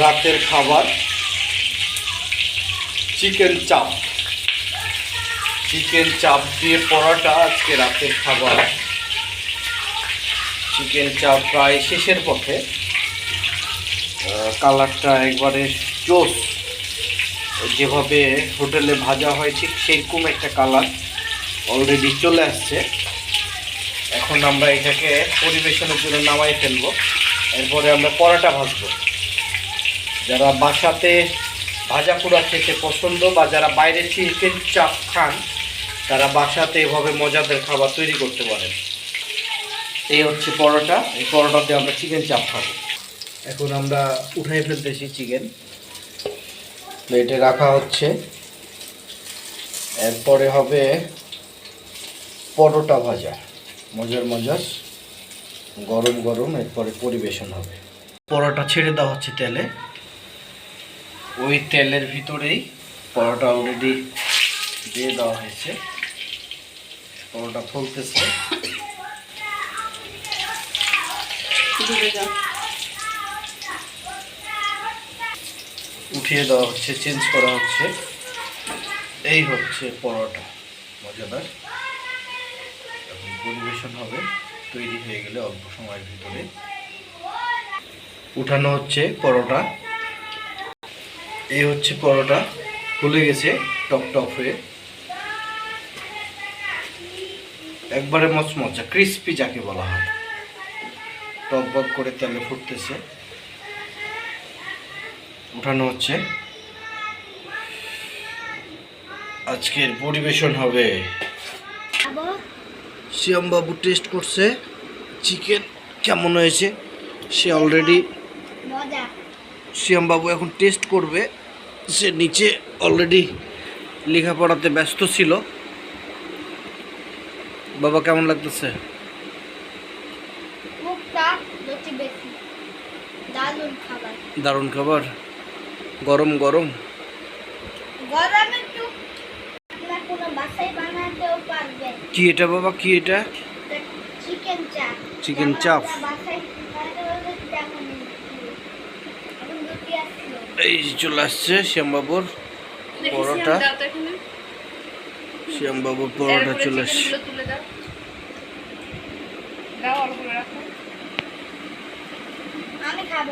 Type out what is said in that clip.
রাতের খাবার, চিকেন চাপ। চিকেন চাপ দিয়ে পরোটা আজকে রাতের খাবার। চিকেন চাপ প্রায় শেষের পথে। কালারটা একবারে জোস। যেভাবে হোটেলে ভাজা হয় ঠিক সেরকম একটা কালার অলরেডি চলে আসছে। এখন আমরা এটাকে পরিবেশনের জন্য নামাই ফেলব। এরপরে আমরা পরোটা ভাজবো। যারা বাসাতে ভাজা পোড়া খেতে পছন্দ বা যারা বাইরে চিকেন চাপ খান, তারা বাসাতে এভাবে মজাদার খাবার তৈরি করতে পারেন। এই হচ্ছে পরোটা। এই পরোটাতে আমরা চিকেন চাপ খাব। এখন আমরা উঠাই ফেলতেছি চিকেন প্লেটে রাখা হচ্ছে। এরপরে হবে পরোটা ভাজা। মজার মজার। গরম গরম, এরপরে পরিবেশন হবে। পরোটা ছেড়ে দেওয়া হচ্ছে তেলে। ওই তেলের ভিতরেই পরোটা অলরেডি দিয়ে দেওয়া হয়েছে। পরোটা ফুলতেছে। উঠিয়ে দেওয়া হচ্ছে চেঞ্জ করা হচ্ছে। এই হচ্ছে পরোটা মজাদার। এখন পরিবেশন হবে তৈরি হয়ে গেলে অল্প সময়ের ভিতরে। উঠানো হচ্ছে পরোটা। এই হচ্ছে পরোটা। ফুলে গেছে টপ টপ হয়ে। একবারে মচমচা ক্রিস্পি যাকে বলা হয়। টক বক করে তেলে ফুটতেছে। উঠানো হচ্ছে। আজকের পরিবেশন হবে। শ্যাম বাবু টেস্ট করছে। চিকেন কেমন হয়েছে? সে অলরেডি মজা। শ্যাম বাবু এখন টেস্ট করবে। সে নিচে অলরেডি লেখাপড়াতে ব্যস্ত ছিল। বাবা কেমন লাগতেছে? দারুণ খাবার। গরম গরম। কি এটা বাবা কি এটা? চিকেন চাপ যেমন চাপ। এই চলে আসছে শ্যামবাবুর পরোটা। শ্যামবাবুর পরোটা চলে আসছে। চিকেনগুলো তুলে দাও। দাও অল্প করে রাখো। আমি খাব।